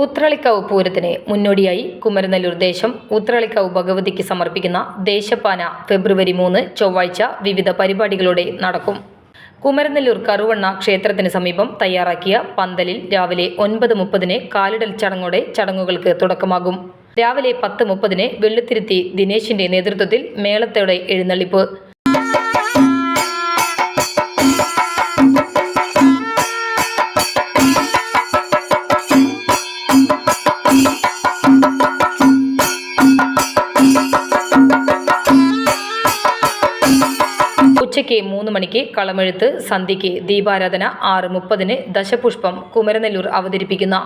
ഊത്രളിക്കാവ് പൂരത്തിന് മുന്നോടിയായി കുമരനെല്ലൂർ ദേശം ഊത്രളിക്കാവ് ഭഗവതിക്ക് സമർപ്പിക്കുന്ന ദേശപ്പാന ഫെബ്രുവരി മൂന്ന് ചൊവ്വാഴ്ച വിവിധ പരിപാടികളോടെ നടക്കും. കുമരനെല്ലൂർ കറുവണ്ണ ക്ഷേത്രത്തിന് സമീപം തയ്യാറാക്കിയ പന്തലിൽ രാവിലെ ഒൻപത് മുപ്പതിന് കാലിടൽ ചടങ്ങോടെ ചടങ്ങുകൾക്ക് തുടക്കമാകും. രാവിലെ പത്ത് മുപ്പതിന് വെള്ളുത്തിരുത്തി ദിനേശിന്റെ നേതൃത്വത്തിൽ മേളത്തോടെ എഴുന്നള്ളിപ്പ്. ഉച്ചയ്ക്ക് മൂന്ന് മണിക്ക് കളമെഴുത്ത് സന്ധ്യയ്ക്ക് ദീപാരാധന ആറ് മുപ്പതിന് ദശപുഷ്പം കുമരനെല്ലൂർ അവതരിപ്പിക്കുന്ന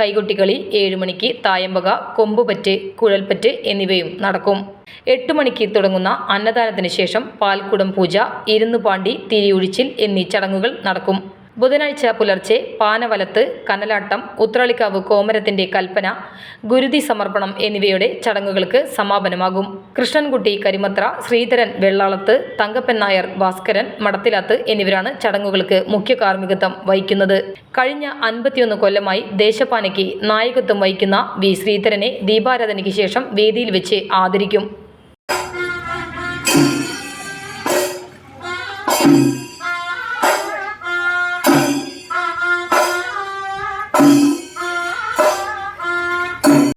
കൈകൊട്ടികളി ഏഴ് മണിക്ക് തായമ്പക കൊമ്പുപറ്റ് കുഴൽപ്പറ്റ് എന്നിവയും നടക്കും. എട്ട് മണിക്ക് തുടങ്ങുന്ന അന്നദാനത്തിന് ശേഷം പാൽക്കുടം പൂജ ഇരുന്നുപാണ്ടി തിരിയൊഴിച്ചിൽ എന്നീ ചടങ്ങുകൾ നടക്കും. ബുധനാഴ്ച പുലർച്ചെ പാനവലത്ത് കനലാട്ടം ഉത്രാളിക്കാവ് കോമരത്തിന്റെ കൽപ്പന ഗുരുതി സമർപ്പണം എന്നിവയുടെ ചടങ്ങുകൾക്ക് സമാപനമാകും. കൃഷ്ണൻകുട്ടി കരിമത്ര ശ്രീധരൻ വെള്ളാളത്ത് തങ്കപ്പൻ നായർ ഭാസ്കരൻ മടത്തിലാത്ത് എന്നിവരാണ് ചടങ്ങുകൾക്ക് മുഖ്യ കാർമ്മികത്വം വഹിക്കുന്നത്. കഴിഞ്ഞ അൻപത്തിയൊന്ന് കൊല്ലമായി ദേശപാനയ്ക്ക് നായകത്വം വഹിക്കുന്ന വി. ശ്രീധരനെ ദീപാരാധനയ്ക്ക് ശേഷം വേദിയിൽ വെച്ച് ആദരിക്കും.